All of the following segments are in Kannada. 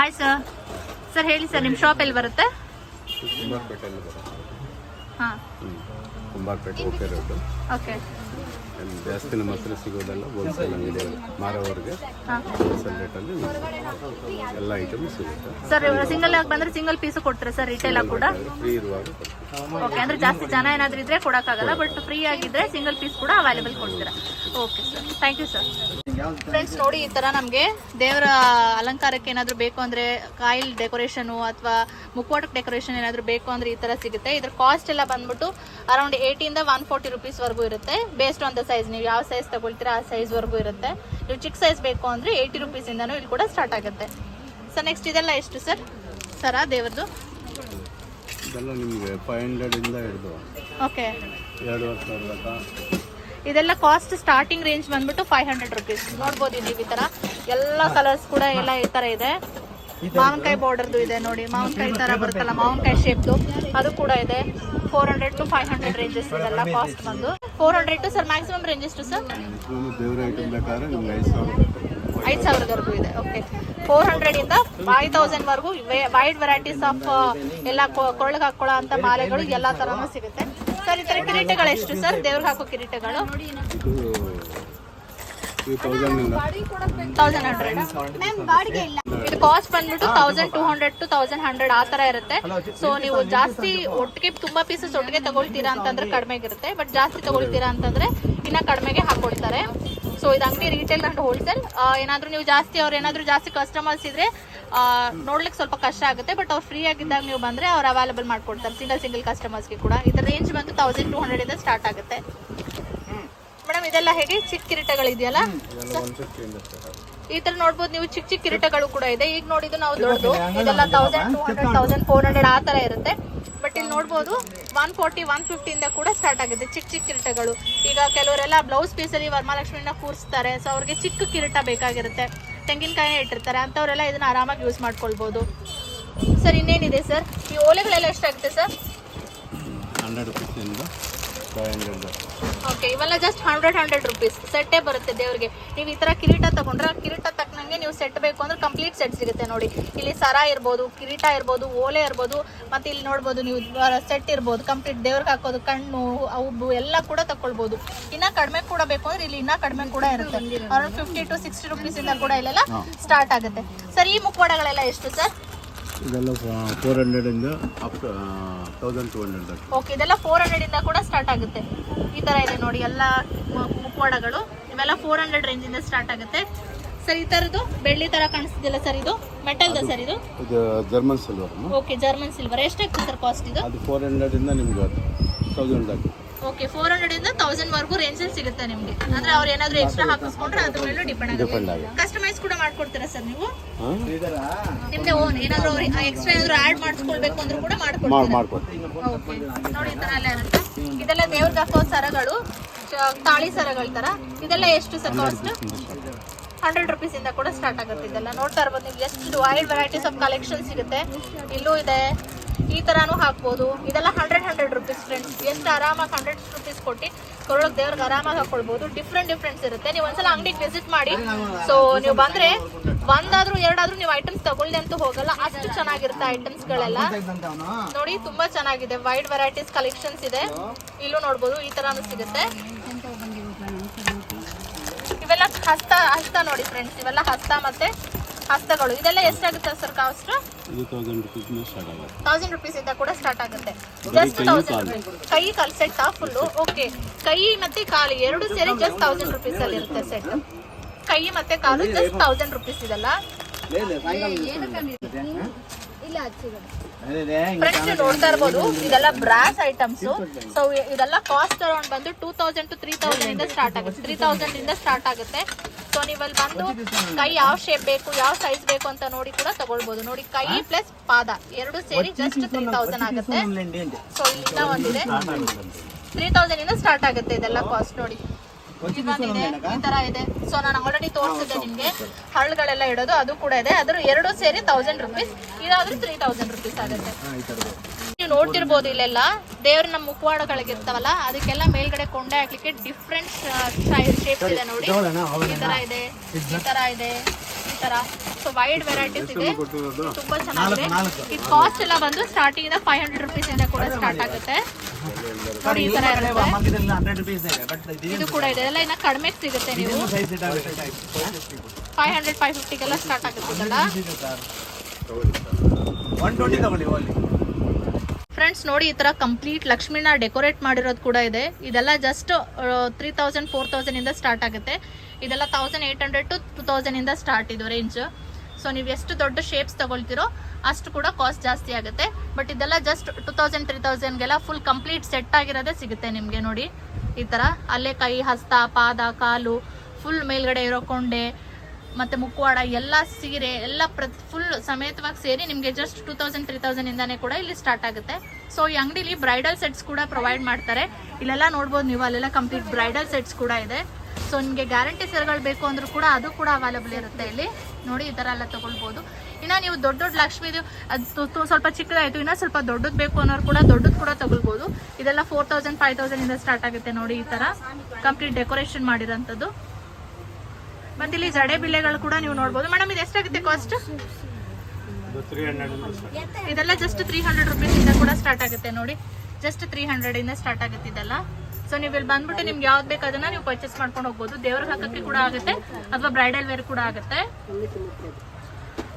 ಹಾಯ್ ಸರ್ ಸರ್ ಹೇಳಿ ಸರ್ ನಿಮ್ಮ ಶಾಪ್ ಎಲ್ಲಿ ಬರುತ್ತೆ? ಕುಂಬಾರಪೇಟೆಯಲ್ಲಿ ಬರುತ್ತೆ ಹಾಂ ಓಕೆ ರೋಡು. ಓಕೆ. ಜಾಸ್ತಿ ನಮ್ಮ ಹತ್ರ ಸಿಗೋದೆಲ್ಲ ಹೋಲ್ಸೇಲ್ ಅಂಗಡಿ ಮಾರೋವರೆಗೆ. ಹಾಂ. ಹೋಲ್ಸೇಲ್ ರೇಟಲ್ಲಿ ಎಲ್ಲ ಐಟಮ್ ಸಿಗುತ್ತೆ. ಸರ್ ಸಿಂಗಲ್ ಆಗಿ ಬಂದ್ರೆ ಸಿಂಗಲ್ ಪೀಸು ಕೊಡ್ತೀರಾ ಸರ್ ರಿಟೇಲ್ ಆಗಿ ಕೂಡ? ಫ್ರೀ ಇರುವಾಗ ಕೊಡ್ತೀವಿ. ಓಕೆ ಅಂದ್ರೆ ಜಾಸ್ತಿ ಜನ ಏನಾದ್ರೂ ಇದ್ರೆ ಕೊಡೋಕ್ಕಾಗಲ್ಲ ಬಟ್ ಫ್ರೀ ಆಗಿದ್ರೆ ಸಿಂಗಲ್ ಪೀಸ್ ಕೂಡ ಅವೈಲೇಬಲ್ ಕೊಡ್ತೀರಾ? Okay sir thank you sir friends ನೋಡಿ ಈ ತರ ನಮಗೆ ದೇವರ ಅಲಂಕಾರಕ್ಕೆ ಏನಾದರೂ ಬೇಕು ಅಂದ್ರೆ ಕಾಯಿಲ್ ಡೆಕೋರೇಷನು ಅಥವಾ ಮುಖವಾಟಕ್ಕೆ ಡೆಕೋರೇಷನ್ ಏನಾದರೂ ಬೇಕು ಅಂದ್ರೆ ಈ ತರ ಸಿಗುತ್ತೆ. ಇದ್ರ ಕಾಸ್ಟ್ ಎಲ್ಲ ಬಂದ್ಬಿಟ್ಟು ಅರೌಂಡ್ ಏಯ್ಟಿಂದ ಒನ್ ಫೋರ್ಟಿ ರುಪೀಸ್ವರೆಗೂ ಇರುತ್ತೆ. ಬೇಸ್ಡ್ ಆನ್ ದ ಸೈಜ್ ನೀವು ಯಾವ ಸೈಜ್ ತಗೊಳ್ತೀರಾ, ಆ ಸೈಜ್ವರೆಗೂ ಇರುತ್ತೆ. ನೀವು ಚಿಕ್ಕ ಸೈಜ್ ಬೇಕು ಅಂದ್ರೆ ಏಯ್ಟಿ ರುಪೀಸಿಂದನೂ ಇಲ್ಲಿ ಕೂಡ ಸ್ಟಾರ್ಟ್ ಆಗುತ್ತೆ. ಸರ್ ನೆಕ್ಸ್ಟ್ ಇದೆಲ್ಲ ಎಷ್ಟು ಸರ್ ಸರ, ದೇವ್ರದ್ದು? ಇದೆಲ್ಲ ನಿಮಗೆ ಫೈವ್ ಹಂಡ್ರೆಡಿಂದ ಹಿಡಿದು ಓಕೆ ಎರಡೂವರೆ ಸಾವಿರ ತನಕ. ಇದೆಲ್ಲ ಕಾಸ್ಟ್ ಸ್ಟಾರ್ಟಿಂಗ್ ರೇಂಜ್ ಬಂದ್ಬಿಟ್ಟು ಫೈವ್ ಹಂಡ್ರೆಡ್ ರುಪೀಸ್ ನೋಡ್ಬೋದು ನೀವು ಈ ತರ ಎಲ್ಲ ಕಲರ್ಸ್ ಕೂಡ ಎಲ್ಲ ಈ ತರ ಇದೆ. ಮಾವಿನಕಾಯಿ ಬಾರ್ಡರ್ದು ಇದೆ ನೋಡಿ. ಮಾವಿನಕಾಯಿ ತರ ಬರುತ್ತಲ್ಲ ಮಾವಿನಕಾಯಿ ಶೇಪ್ದು ಅದು ಕೂಡ ಇದೆ. Four hundred to five hundred ranges ಇದೆಲ್ಲ ಕಾಸ್ಟ್ ಬಂದು. Four hundred to sir maximum range ಎಷ್ಟು ಸರ್ ದೇವ್ರ ಐಟಮ್ ಬೇಕಾದ್ರೆ ನಿಮ್ಗೆ ಐದು ಸಾವಿರ ಬೇಕು ಐದು ಸಾವಿರದವರೆಗೂ ಇದೆ. ಓಕೆ ಫೋರ್ ಹಂಡ್ರೆಡ್ ಇಂದ ಫೈವ್ ತೌಸಂಡ್ ವರೆಗೂ ವೈಡ್ ವೆರೈಟೀಸ್ ಆಫ್ ಎಲ್ಲ ಕೊಳಗೆ ಹಾಕೊಳ್ಳೋ ಅಂತ ಮಾಲೆಗಳು ಎಲ್ಲ ಥರನೂ ಸಿಗುತ್ತೆ. ಸರ್ ಈ ತರ ಕಿರೀಟಗಳು ಎಷ್ಟು ಸರ್ ದೇವ್ರಿಗೆ ಹಾಕೋ ಕಿರೀಟಗಳು? ತೌಸಂಡ್ ಹಂಡ್ರೆಡ್ ಇದು. ಕಾಸ್ಟ್ ಬಂದ್ಬಿಟ್ಟು thousand two hundred to thousand hundred ಆ ತರ ಇರುತ್ತೆ. ಸೊ ನೀವು ಜಾಸ್ತಿ ಒಟ್ಟಿಗೆ ತುಂಬಾ ಪೀಸಸ್ ಒಟ್ಟಿಗೆ ತಗೊಳ್ತೀರಾ ಅಂತಂದ್ರೆ ಕಡಿಮೆಗೆ ಇರುತ್ತೆ ಬಟ್ ಜಾಸ್ತಿ ತಗೊಳ್ತೀರಾ ಅಂತಂದ್ರೆ ಇನ್ನ ಕಡಿಮೆಗೆ ಹಾಕೊಳ್ತಾರೆ. ಸೊ ಇದು ಅಂಗಡಿ ರಿಟೇಲ್ ಅಂಡ್ ಹೋಲ್ಸೇಲ್ ಏನಾದ್ರೂ ನೀವು ಜಾಸ್ತಿ ಅವ್ರು ಏನಾದ್ರೂ ಜಾಸ್ತಿ ಕಸ್ಟಮರ್ಸ್ ಇದ್ರೆ ನೋಡ್ಲಿಕ್ಕೆ ಸ್ವಲ್ಪ ಕಷ್ಟ ಆಗುತ್ತೆ ಬಟ್ ಅವ್ರು ಫ್ರೀ ಆಗಿದ್ದಾಗ ನೀವು ಬಂದ್ರೆ ಅವ್ರು ಅವೈಲೇಬಲ್ ಮಾಡ್ಕೊಡ್ತಾರೆ ಸಿಂಗಲ್ ಸಿಂಗಲ್ ಕಸ್ಟಮರ್ಸ್ಗೆ ಕೂಡ. ಇದ್ರ ರೇಂಜ್ ಬಂದು ತೌಸಂಡ್ ಟೂ ಹಂಡ್ರೆಡ್ ಇಂದ ಸ್ಟಾರ್ಟ್ ಆಗುತ್ತೆ. ಮೇಡಮ್ ಇದೆಲ್ಲ ಹೇಗೆ? ಚಿಕ್ಕ ಕಿರೀಟಗಳಿದೆಯಲ್ಲ? ಈ ತರ ನೋಡ್ಬೋದು ನೀವು ಚಿಕ್ಕ ಚಿಕ್ಕ ಕಿರೀಟಗಳು ಕೂಡ ಇದೆ. ಈಗ ನೋಡಿದ್ದು ನಾವು ದೊಡ್ಡದು. ಇದೆಲ್ಲ thousand two hundred thousand four hundred ಆ ತರ ಇರುತ್ತೆ. ಬಟ್ ಇಲ್ಲಿ ನೋಡ್ಬೋದು ಒನ್ ಫೋರ್ಟಿ ಒನ್ ಫಿಫ್ಟಿಯಿಂದ ಕೂಡ ಸ್ಟಾರ್ಟ್ ಆಗುತ್ತೆ. ಚಿಕ್ಕ ಚಿಕ್ಕ ಕಿರೀಟಗಳು. ಈಗ ಕೆಲವರೆಲ್ಲ ಬ್ಲೌಸ್ ಪೀಸಲ್ಲಿ ವರಮಹಾಲಕ್ಷ್ಮಿನ ಕೂರಿಸ್ತಾರೆ. ಸೊ ಅವ್ರಿಗೆ ಚಿಕ್ಕ ಕಿರೀಟ ಬೇಕಾಗಿರುತ್ತೆ. ತೆಂಗಿನಕಾಯಿ ಇಟ್ಟಿರ್ತಾರೆ. ಅಂಥವರೆಲ್ಲ ಇದನ್ನ ಆರಾಮಾಗಿ ಯೂಸ್ ಮಾಡ್ಕೊಳ್ಬೋದು. ಸರ್, ಇನ್ನೇನಿದೆ ಸರ್? ಈ ಓಲೆಗಳೆಲ್ಲ ಎಷ್ಟಾಗುತ್ತೆ sir? Hundred five hundred okay ಇವೆಲ್ಲ ಜಸ್ಟ್ ಹಂಡ್ರೆಡ್ ಹಂಡ್ರೆಡ್ ರುಪೀಸ್ ಸೆಟ್ಟೇ ಬರುತ್ತೆ ದೇವ್ರಿಗೆ. ನೀವು ಈ ಥರ ಕಿರೀಟ ತಗೊಂಡ್ರೆ ಆ ಕಿರೀಟ ತಕ್ಕನಂಗೆ ನೀವು ಸೆಟ್ ಬೇಕು ಅಂದ್ರೆ ಕಂಪ್ಲೀಟ್ ಸೆಟ್ ಸಿಗುತ್ತೆ ನೋಡಿ. ಇಲ್ಲಿ ಸರ ಇರ್ಬೋದು ಕಿರೀಟ ಇರ್ಬೋದು ಓಲೆ ಇರ್ಬೋದು ಮತ್ತು ಇಲ್ಲಿ ನೋಡ್ಬೋದು ನೀವು ಸೆಟ್ ಇರ್ಬೋದು ಕಂಪ್ಲೀಟ್ ದೇವ್ರಿಗೆ ಹಾಕೋದು ಕಣ್ಣು ಅವು ಎಲ್ಲ ಕೂಡ ತಕೊಳ್ಬೋದು. ಇನ್ನ ಕಡಿಮೆ ಕೂಡ ಬೇಕು ಅಂದ್ರೆ ಇಲ್ಲಿ ಇನ್ನೂ ಕಡಿಮೆ ಕೂಡ ಇರುತ್ತೆ. ಅರೌಂಡ್ ಫಿಫ್ಟಿ ಟು ಸಿಕ್ಸ್ಟಿ ರುಪೀಸಿಂದ ಇಂದ ಕೂಡ ಇಲ್ಲೆಲ್ಲ ಸ್ಟಾರ್ಟ್ ಆಗುತ್ತೆ. ಸರ್ ಈ ಮುಖವಾಡಗಳೆಲ್ಲ ಎಷ್ಟು ಸರ್ ಇದೆಲ್ಲ four ಹಂಡ್ರೆಡಿಂದ up thousand two hundred okay ಇದೆಲ್ಲ ಫೋರ್ ಹಂಡ್ರೆಡ್ ಇಂದ ಕೂಡ ಸ್ಟಾರ್ಟ್ ಆಗುತ್ತೆ. ಈ ತರ ಇದೆ ನೋಡಿ ಎಲ್ಲ ಮುಖವಾಡಗಳು ಇವೆಲ್ಲ ಫೋರ್ ಹಂಡ್ರೆಡ್ ರೇಂಜ್ ಇಂದ ಸ್ಟಾರ್ಟ್ ಆಗುತ್ತೆ. ಸರ್ ಈ ತರದ್ದು ಬೆಳ್ಳಿ ತರ ಕಾಣಿಸ್ತಿದೆಯಲ್ಲ ಸರ್ ಇದು? ಮೆಟಲ್ದ ಸರ್ ಇದು? ಇದು German silver okay German silver ಎಷ್ಟಾಗ್ತದೆ ಸರ್ ಕಾಸ್ಟ್ ಇದು? ಅದು ಫೋರ್ ಹಂಡ್ರೆಡಿಂದ ನಿಮ್ಗೆ ತೌಸಂಡ್ ಓಕೆ ಫೋರ್ ಹಂಡ್ರೆಡ್ ಇಂದ ತೌಸಂಡ್ ವರ್ಗೂ ರೇಂಜಲ್ಲಿ ಸಿಗುತ್ತೆ ನಿಮಗೆ. ಅಂದ್ರೆ ಅವ್ರು ಏನಾದ್ರು ಎಕ್ಸ್ಟ್ರಾ ಹಾಕಿಸ್ಕೊಂಡ್ರೆ ಅದ್ರ ಮೇಲೂ ಡಿಪೆಂಡ್ ಆಗುತ್ತೆ. ಕಸ್ಟಮೈಸ್ ಕೂಡ ಮಾಡ್ಕೊಡ್ತೀರಾ ಸರ್ ನೀವು? ನಿಮ್ದೆ ಓನ್ ಏನಾದ್ರು ಎಕ್ಸ್ಟ್ರಾ ಏನಾದ್ರು ಆಡ್ ಮಾಡಿಸ್ಕೊಳ್ಬೇಕು ಅಂದ್ರೂ ಕೂಡ ಮಾಡಿ ಮಾಡ್ಕೊಡ್ತೀರಾ ಓಕೆ ನೋಡಿ ಈ ತರ ಎಲ್ಲ ಇರುತ್ತೆ. ಇದೆಲ್ಲ ದೇವ್ರಿಗೆ ಹಾಕೋ ಸರಗಳು ತಾಳಿ ಸರಗಳ ತರ. ಇದೆಲ್ಲ ಎಷ್ಟು ಸರ್ ಕಾಸ್ಟ್ ಹಂಡ್ರೆಡ್ ರುಪೀಸ್ ಇಂದ ಕೂಡ ಸ್ಟಾರ್ಟ್ ಆಗುತ್ತೆ ಇದೆಲ್ಲ. ನೋಡ್ತಾ ಇರ್ಬೋದು ನಿಮ್ಗೆ ಎಷ್ಟು ವೈಡ್ ವೆರೈಟೀಸ್ ಆಫ್ ಕಲೆಕ್ಷನ್ ಸಿಗುತ್ತೆ. ಇಲ್ಲೂ ಇದೆ. ಈ ತರಾನು ಹಾಕ್ಬೋದು. ಇದೆಲ್ಲ ಹಂಡ್ರೆಡ್ ಹಂಡ್ರೆಡ್ ರುಪೀಸ್ ಫ್ರೆಂಡ್ಸ್ ಎಂತ ಆರಾಮಾಗಿ ಹಂಡ್ರೆಡ್ ರುಪೀಸ್ ಕೊಟ್ಟು ಕೊರಳಕ್ಕೆ ದೇವ್ರಿಗೆ ಆರಾಮಾಗಿ ಹಾಕೊಳ್ಬೋದು. ಡಿಫ್ರೆಂಟ್ ಡಿಫ್ರೆನ್ಸ್ ಇರುತ್ತೆ. ನೀವು ಒಂದ್ಸಲ ಅಂಗಡಿಗೆ ವಿಸಿಟ್ ಮಾಡಿ. ಸೊ ನೀವು ಬಂದ್ರೆ ಒಂದಾದ್ರೂ, ಎರಡಾದ್ರೂ ನೀವು ಐಟಮ್ಸ್ ತಗೊಳ್ಳಿ ಅಂತೂ ಹೋಗಲ್ಲ. ಅಷ್ಟು ಚೆನ್ನಾಗಿರುತ್ತೆ ಐಟಮ್ಸ್ಗಳೆಲ್ಲ ನೋಡಿ, ತುಂಬಾ ಚೆನ್ನಾಗಿದೆ. ವೈಡ್ ವೆರೈಟೀಸ್ ಕಲೆಕ್ಷನ್ಸ್ ಇದೆ. ಇಲ್ಲೂ ನೋಡ್ಬೋದು, ಈ ತರಾನು ಸಿಗುತ್ತೆ. ಇವೆಲ್ಲ ಹಸ್ತ ಹಸ್ತ ನೋಡಿ ಫ್ರೆಂಡ್ಸ್ ಇವೆಲ್ಲ ಹಸ್ತ ಮತ್ತೆ ಹಸ್ತಗಳು ಇದೆಲ್ಲ ಎಷ್ಟಾಗುತ್ತೆ ಸರ್ ಕಾಸ್ಟ್ ತೌಸಂಡ್ ರುಪೀಸ್ ಇಂದ ಕೂಡ ಸ್ಟಾರ್ಟ್ ಆಗುತ್ತೆ. ಜಸ್ಟ್ ತೌಸಂಡ್ ಕೈ ಕಾಲು. ಸೆಟ್ ಫುಲ್ಲು ಓಕೆ ಕೈ ಮತ್ತೆ ಕಾಲು ಎರಡು ಸೇರಿ ಜಸ್ಟ್ ತೌಸಂಡ್ ರುಪೀಸ್ ಅಲ್ಲಿ ಇರುತ್ತೆ ಸೆಟ್ ಕೈ ಮತ್ತೆ ಕಾಲು ಜಸ್ಟ್ ತೌಸಂಡ್ ರುಪೀಸ್ ಇದೆಲ್ಲ. ಫ್ರೆಂಡ್ಸ್ ನೋಡ್ತಾ ಇರ್ಬೋದು. ಇದೆಲ್ಲ ಬ್ರಾಸ್ ಐಟಮ್ಸ್ ಸೊ ಇದೆಲ್ಲ ಕಾಸ್ಟ್ ಅರೌಂಡ್ ಬಂದು two thousand to three thousand ಇಂದ ಸ್ಟಾರ್ಟ್ ಆಗುತ್ತೆ. ತ್ರೀ ತೌಸಂಡ್ ಇಂದ ಸ್ಟಾರ್ಟ್ ಆಗುತ್ತೆ. ಸೊ ನೀವಲ್ಲಿ ಬಂದು ಕೈ ಯಾವ ಶೇಪ್ ಬೇಕು ಯಾವ ಸೈಜ್ ಬೇಕು ಅಂತ ನೋಡಿ ಕೂಡ ತಗೊಳ್ಬಹುದು ನೋಡಿ ಕೈ ಪ್ಲಸ್ ಪಾದ ಎರಡು ಸೇರಿ ಜಸ್ಟ್ ತ್ರೀ ತೌಸಂಡ್ ಆಗುತ್ತೆ. ಸೊ ಇಲ್ಲಿಂದ ಒಂದಿದೆ. ತ್ರೀ ತೌಸಂಡ್ ಇಂದ ಸ್ಟಾರ್ಟ್ ಆಗುತ್ತೆ ಇದೆಲ್ಲ ಕಾಸ್ಟ್ ನೋಡಿ. ಇದೊಂದಿದೆ ಈ ತರ ಇದೆ. ಸೊ ನಾನು ಆಲ್ರೆಡಿ ತೋರಿಸಿದ್ದೆ ನಿಮ್ಗೆ. ಹಳ್ಳಗಳೆಲ್ಲ ಇಡೋದು ಅದು ಕೂಡ ಇದೆ. ಅದ್ರ ಎರಡು ಸೇರಿ ತೌಸಂಡ್ ರುಪೀಸ್ ಇದಾದ್ರೂ ತ್ರೀ ತೌಸಂಡ್ ರುಪೀಸ್ ಆಗುತ್ತೆ. ನೋಡ್ತಿರ್ಬೋದು ಇಲ್ಲೆಲ್ಲ. ದೇವ್ರ ನಮ್ಮ ಮುಖವಾಡಗಳಿಗಿರ್ತಾವಲ್ಲ ಅದಕ್ಕೆಲ್ಲ ಮೇಲ್ಗಡೆ ಕೊಂಡೆ ಹಾಕ್ಲಿಕ್ಕೆ ಡಿಫ್ರೆಂಟ್ ಶೇಪ್ಸ್ ಇದೆ ನೋಡಿ. ಈ ತರ ಇದೆ ಈ ತರ ಇದೆ ಈ ತರ. ಸೊ ವೈಡ್ ವೆರೈಟೀಸ್ ಇದೆ. ತುಂಬಾ ಚೆನ್ನಾಗಿದೆ. ಈ ಕಾಸ್ಟ್ ಎಲ್ಲ ಬಂದು ಸ್ಟಾರ್ಟಿಂಗ್ ಇಂದ ಫೈವ್ ಹಂಡ್ರೆಡ್ ರುಪೀಸ್ ಇಂದ ಕೂಡ ಸ್ಟಾರ್ಟ್ ಆಗುತ್ತೆ. ನೋಡಿ ಈ ತರ ಇರುತ್ತೆ. ಇದೆ ಕೂಡ ಇದೆ. ಎಲ್ಲ ಇನ್ನ ಕಡಿಮೆ ಸಿಗುತ್ತೆ ನೀವು. ಫೈವ್ ಹಂಡ್ರೆಡ್ ಫೈವ್ ಫಿಫ್ಟಿಗೆಲ್ಲ ಸ್ಟಾರ್ಟ್ ಆಗುತ್ತೆ ಇದೆಲ್ಲ ಒನ್ ಟ್ವೆಂಟಿ ತಗೊಳ್ಳಿ ಫ್ರೆಂಡ್ಸ್ ನೋಡಿ ಈ ತರ ಕಂಪ್ಲೀಟ್ ಲಕ್ಷ್ಮಿನ ಡೆಕೋರೇಟ್ ಮಾಡಿರೋದು ಕೂಡ ಇದೆ. ಇದೆಲ್ಲ just three thousand four thousand ಇಂದ ಸ್ಟಾರ್ಟ್ ಆಗುತ್ತೆ. ಇದೆಲ್ಲ thousand eight hundred to two ಇಂದ ಸ್ಟಾರ್ಟ್ ಇದು ರೇಂಜ್ ಸೊ ನೀವು ಎಷ್ಟು ದೊಡ್ಡ ಶೇಪ್ಸ್ ತಗೊಳ್ತಿರೋ ಅಷ್ಟು ಕೂಡ ಕಾಸ್ಟ್ ಜಾಸ್ತಿ ಆಗುತ್ತೆ. ಬಟ್ ಇದೆಲ್ಲ ಜಸ್ಟ್ ಟು ತೌಸಂಡ್ ತ್ರೀ ತೌಸಂಡ್ಗೆಲ್ಲ ಫುಲ್ ಕಂಪ್ಲೀಟ್ ಸೆಟ್ ಆಗಿರೋದೇ ಸಿಗುತ್ತೆ ನಿಮಗೆ ನೋಡಿ. ಈ ಥರ ಅಲ್ಲೇ ಕೈ, ಹಸ್ತ, ಪಾದ, ಕಾಲು ಫುಲ್ ಮೇಲ್ಗಡೆ ಇರೋ ಕೊಂಡೆ ಮತ್ತೆ ಮುಖವಾಡ ಎಲ್ಲ ಸೀರೆ, ಎಲ್ಲ ಪ್ರತಿ ಫುಲ್ ಸಮೇತವಾಗಿ ಸೇರಿ ನಿಮಗೆ just two thousand three thousand ಇಂದಾನೆ ಕೂಡ ಇಲ್ಲಿ ಸ್ಟಾರ್ಟ್ ಆಗುತ್ತೆ. ಸೊ ಈ ಅಂಗಡಿಲಿ ಬ್ರೈಡಲ್ ಸೆಟ್ಸ್ ಕೂಡ ಪ್ರೊವೈಡ್ ಮಾಡ್ತಾರೆ. ಇಲ್ಲೆಲ್ಲ ನೋಡ್ಬೋದು ನೀವು, ಅಲ್ಲೆಲ್ಲ ಕಂಪ್ಲೀಟ್ ಬ್ರೈಡಲ್ ಸೆಟ್ಸ್ ಕೂಡ ಇದೆ. ಸೊ ನಿಮಗೆ ಗ್ಯಾರಂಟಿ ಸೆರ್ಗಳು ಬೇಕು ಅಂದ್ರೂ ಕೂಡ ಅದು ಕೂಡ ಅವೈಲಬಲ್ ಇರುತ್ತೆ ಇಲ್ಲಿ. ನೋಡಿ, ಈ ಥರ ಎಲ್ಲ ತಗೊಳ್ಬೋದು. ಇನ್ನು ನೀವು ದೊಡ್ಡ ದೊಡ್ಡ ಲಕ್ಷ್ಮೀದು, ಅದು ಸ್ವಲ್ಪ ಚಿಕ್ಕದಾಯಿತು, ಇನ್ನೂ ಸ್ವಲ್ಪ ದೊಡ್ಡದು ಬೇಕು ಅನ್ನೋರು ಕೂಡ ದೊಡ್ಡದು ಕೂಡ ತೊಗೊಳ್ಬೋದು. ಇದೆಲ್ಲ ಫೋರ್ ತೌಸಂಡ್ ಫೈವ್ ತೌಸಂಡ್ ಇಂದ ಸ್ಟಾರ್ಟ್ ಆಗುತ್ತೆ ನೋಡಿ ಈ ಥರ ಕಂಪ್ಲೀಟ್ ಡೆಕೋರೇಷನ್ ಮಾಡಿರೋಂಥದ್ದು. ಮತ್ತೆ ಇಲ್ಲಿ ಜಡೆ ಬಿಳೆಗಳು ಕೂಡ ನೀವು ನೋಡ್ಬೋದು. ಮೇಡಮ್ ಇದು ಎಷ್ಟಾಗುತ್ತೆ ಕಾಸ್ಟ್ ಇದೆಲ್ಲ ಜಸ್ಟ್ ತ್ರೀ ಹಂಡ್ರೆಡ್ ರುಪೀಸ್ ಇಂದ ಕೂಡ ಸ್ಟಾರ್ಟ್ ಆಗುತ್ತೆ ನೋಡಿ. ಜಸ್ಟ್ ತ್ರೀ ಹಂಡ್ರೆಡ್ ಇಂದ ಸ್ಟಾರ್ಟ್ ಆಗುತ್ತೆ ಇದೆಲ್ಲ. ಸೊ ನೀವು ಇಲ್ಲಿ ಬಂದ್ಬಿಟ್ಟು ನಿಮ್ಗೆ ಯಾವ್ದು ಬೇಕು ಅದನ್ನ ನೀವು ಪರ್ಚೇಸ್ ಮಾಡ್ಕೊಂಡು ಹೋಗ್ಬೋದು. ದೇವ್ರ ಹಾಕಕ್ಕೆ ಕೂಡ ಆಗುತ್ತೆ ಅಥವಾ ಬ್ರೈಡಲ್ ವೇರ್ ಕೂಡ ಆಗುತ್ತೆ.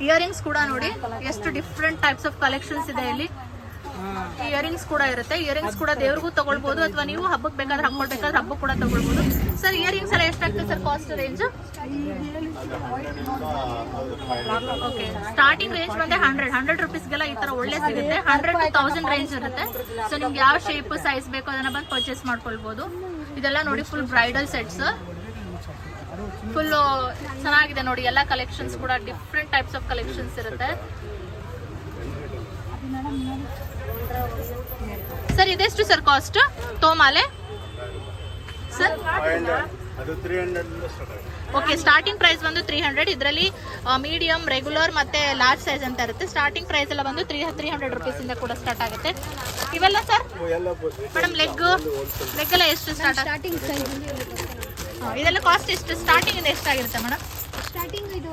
ಇಯರಿಂಗ್ಸ್ ಕೂಡ ನೋಡಿ. ಎಷ್ಟು ಡಿಫ್ರೆಂಟ್ ಟೈಪ್ಸ್ ಆಫ್ ಕಲೆಕ್ಷನ್ಸ್ ಇದೆ ಇಲ್ಲಿ. ಇಯರಿಂಗ್ಸ್ ಕೂಡ ಇರುತ್ತೆ. ಇಯರಿಂಗ್ಸ್ ಕೂಡ ದೇವ್ರಿಗೂ ತಗೊಳ್ಬಹುದು ಅಥವಾ ನೀವು ಹಬ್ಬಕ್ಕೆ ಬೇಕಾದ್ರೆ ಹಾಕೊಳ್ಬೇಕಾದ್ರೆ ಹಬ್ಬ ಕೂಡ ತಗೊಳ್ಬಹುದು ಸರ್ ಇಯರಿಂಗ್ಸ್ ಎಲ್ಲ ಎಷ್ಟಾಗ್ತದೆ sir cost range okay starting range ಬಂದ್ರೆ ಹಂಡ್ರೆಡ್ ಹಂಡ್ರೆಡ್ ರುಪೀಸ್ಗೆಲ್ಲ ಈ ತರ ಒಳ್ಳೆ ಸಿಗುತ್ತೆ. ಹಂಡ್ರೆಡ್ ಟು ತೌಸಂಡ್ ರೇಂಜ್ ಇರುತ್ತೆ. ಸೊ ನಿಮ್ಗೆ ಯಾವ ಶೇಪ್ ಸೈಜ್ ಬೇಕು ಅದನ್ನ ಬಂದು ಪರ್ಚೇಸ್ ಮಾಡ್ಕೊಳ್ಬಹುದು ಇದೆಲ್ಲ ನೋಡಿ ಫುಲ್ ಬ್ರೈಡಲ್ ಸೆಟ್ಸ್ ಫುಲ್ ಚೆನ್ನಾಗಿದೆ ನೋಡಿ. ಎಲ್ಲ ಕಲೆಕ್ಷನ್ಸ್ ಕೂಡ ಡಿಫ್ರೆಂಟ್ ಟೈಪ್ಸ್ ಆಫ್ ಕಲೆಕ್ಷನ್ಸ್ ಇರುತ್ತೆ. ಸರ್ ಇದೆಷ್ಟು ಸರ್ ಕಾಸ್ಟ್ ತೋಮಾಲೆ? ಸರ್? ಓಕೆ ಸ್ಟಾರ್ಟಿಂಗ್ ಪ್ರೈಸ್ ಬಂದು ತ್ರೀ ಹಂಡ್ರೆಡ್ ಇದರಲ್ಲಿ ಮೀಡಿಯಂ ರೆಗ್ಯುಲರ್ ಮತ್ತೆ ಲಾರ್ಜ್ ಸೈಜ್ ಅಂತ ಇರುತ್ತೆ. ಸ್ಟಾರ್ಟಿಂಗ್ ಪ್ರೈಸ್ ಎಲ್ಲ ಬಂದು ತ್ರೀ ತ್ರೀ ಹಂಡ್ರೆಡ್ ರುಪೀಸ್ ಇಂದ ಕೂಡ ಸ್ಟಾರ್ಟ್ ಆಗುತ್ತೆ. ಇವೆಲ್ಲ ಸರ್ ಮೇಡಮ್ ಲೆಗ್ ಲೆಗ್ ಎಲ್ಲ ಎಷ್ಟು ಸ್ಟಾರ್ಟ್ ಸ್ಟಾರ್ಟಿಂಗ್ ಇದೆಲ್ಲ ಕಾಸ್ಟ್ ಎಷ್ಟು? ಸ್ಟಾರ್ಟಿಂಗ್ ಇಂದ ಎಷ್ಟಾಗಿರುತ್ತೆ ಮೇಡಮ್ ಸ್ಟಾರ್ಟಿಂಗ್ ಇದು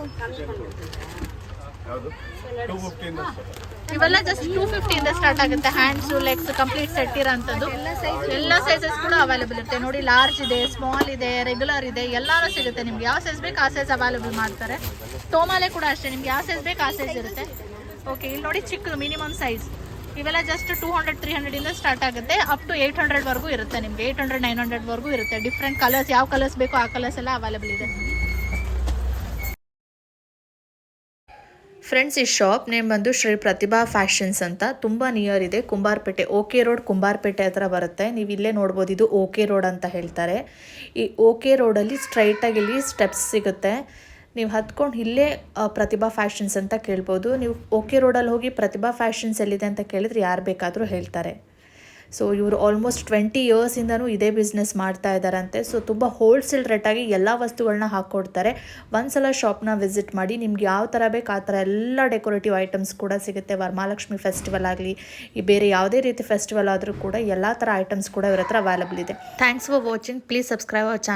ಇವೆಲ್ಲ ಜಸ್ಟ್ ಟೂ ಫಿಫ್ಟಿಯಿಂದ ಸ್ಟಾರ್ಟ್ ಆಗುತ್ತೆ. ಹ್ಯಾಂಡ್ಸ್ ಲೆಗ್ಸ್ ಕಂಪ್ಲೀಟ್ ಸೆಟ್ ಇರೋಂಥದ್ದು ಎಲ್ಲ ಸೈಜಸ್ ಕೂಡ ಅವೈಲೇಬಲ್ ಇರುತ್ತೆ. ನೋಡಿ ಲಾರ್ಜ್ ಇದೆ ಸ್ಮಾಲ್ ಇದೆ ರೆಗ್ಯುಲರ್ ಇದೆ, ಎಲ್ಲಾನು ಸಿಗುತ್ತೆ ನಿಮ್ಗೆ. ಯಾವ ಸೈಜ್ ಬೇಕು ಆ ಸೈಜ್ ಅವೈಲೇಬಲ್ ಮಾಡ್ತಾರೆ. ತೋಮಾಲೆ ಕೂಡ ಅಷ್ಟೇ. ನಿಮ್ಗೆ ಯಾವ ಸೈಜ್ ಬೇಕು ಆ ಸೈಜ್ ಇರುತ್ತೆ. ಓಕೆ ಇಲ್ಲಿ ನೋಡಿ ಚಿಕ್ಕದು ಮಿನಿಮಮ್ ಸೈಜ್ ಇವೆಲ್ಲ just two hundred three hundred ಇಂದ ಸ್ಟಾರ್ಟ್ ಆಗುತ್ತೆ. ಅಪ್ ಟು ಏಯ್ಟ್ ಹಂಡ್ರೆಡ್ ವರೆಗೂ ಇರುತ್ತೆ ನಿಮ್ಗೆ. ಏಟ್ ಹಂಡ್ರೆಡ್ ನೈನ್ ಹಂಡ್ರೆಡ್ ವರೆಗೂ ಇರುತ್ತೆ. ಡಿಫ್ರೆಂಟ್ ಕಲರ್ಸ್ ಯಾವ ಕಲರ್ಸ್ ಬೇಕು ಆ ಕಲರ್ಸ್ ಎಲ್ಲ ಅವೈಲೇಬಲ್ ಇದೆ. ಫ್ರೆಂಡ್ಸ್, ಈ ಶಾಪ್ ನೇಮ್ ಬಂದು ಶ್ರೀ ಪ್ರತಿಭಾ ಫ್ಯಾಷನ್ಸ್ ಅಂತ. ತುಂಬ ನಿಯರ್ ಇದೆ. ಕುಂಬಾರ್ಪೇಟೆ, ಓಕೆ ರೋಡ್, ಕುಂಬಾರ್ಪೇಟೆ ಹತ್ರ ಬರುತ್ತೆ. ನೀವು ಇಲ್ಲೇ ನೋಡ್ಬೋದು, ಇದು ಓಕೆ ರೋಡ್ ಅಂತ ಹೇಳ್ತಾರೆ. ಈ ಓಕೆ ರೋಡಲ್ಲಿ ಸ್ಟ್ರೈಟಾಗಿ ಇಲ್ಲಿ ಸ್ಟೆಪ್ಸ್ ಸಿಗುತ್ತೆ. ನೀವು ಹತ್ಕೊಂಡು ಇಲ್ಲೇ ಪ್ರತಿಭಾ ಫ್ಯಾಷನ್ಸ್ ಅಂತ ಕೇಳ್ಬೋದು. ನೀವು ಓಕೆ ರೋಡಲ್ಲಿ ಹೋಗಿ ಪ್ರತಿಭಾ ಫ್ಯಾಷನ್ಸ್ ಎಲ್ಲಿದೆ ಅಂತ ಕೇಳಿದ್ರೆ ಯಾರು ಬೇಕಾದರೂ ಹೇಳ್ತಾರೆ. ಸೊ ಇವರು ಆಲ್ಮೋಸ್ಟ್ ಟ್ವೆಂಟಿ ಇಯರ್ಸಿಂದನೂ ಇದೇ ಬಿಸ್ನೆಸ್ ಮಾಡ್ತಾ ಇದ್ದಾರಂತೆ. ಸೊ ತುಂಬ ಹೋಲ್ಸೇಲ್ ರೇಟಾಗಿ ಎಲ್ಲ ವಸ್ತುಗಳನ್ನ ಹಾಕ್ಕೊಡ್ತಾರೆ ಒಂದ್ಸಲ ಶಾಪ್ನ ವಿಸಿಟ್ ಮಾಡಿ ನಿಮ್ಗೆ ಯಾವ ಥರ ಬೇಕು ಆ ಥರ ಎಲ್ಲ ಡೆಕೋರೇಟಿವ್ ಐಟಮ್ಸ್ ಕೂಡ ಸಿಗುತ್ತೆ. ವರಮಹಾಲಕ್ಷ್ಮಿ ಫೆಸ್ಟಿವಲ್ ಆಗಲಿ, ಈ ಬೇರೆ ಯಾವುದೇ ರೀತಿ ಫೆಸ್ಟಿವಲ್ ಆದರೂ ಕೂಡ ಎಲ್ಲ ಥರ ಐಟಮ್ಸ್ ಕೂಡ ಇವ್ರ ಹತ್ರ ಅವೈಲಬಲ್ ಇದೆ. Thanks for watching please subscribe our channel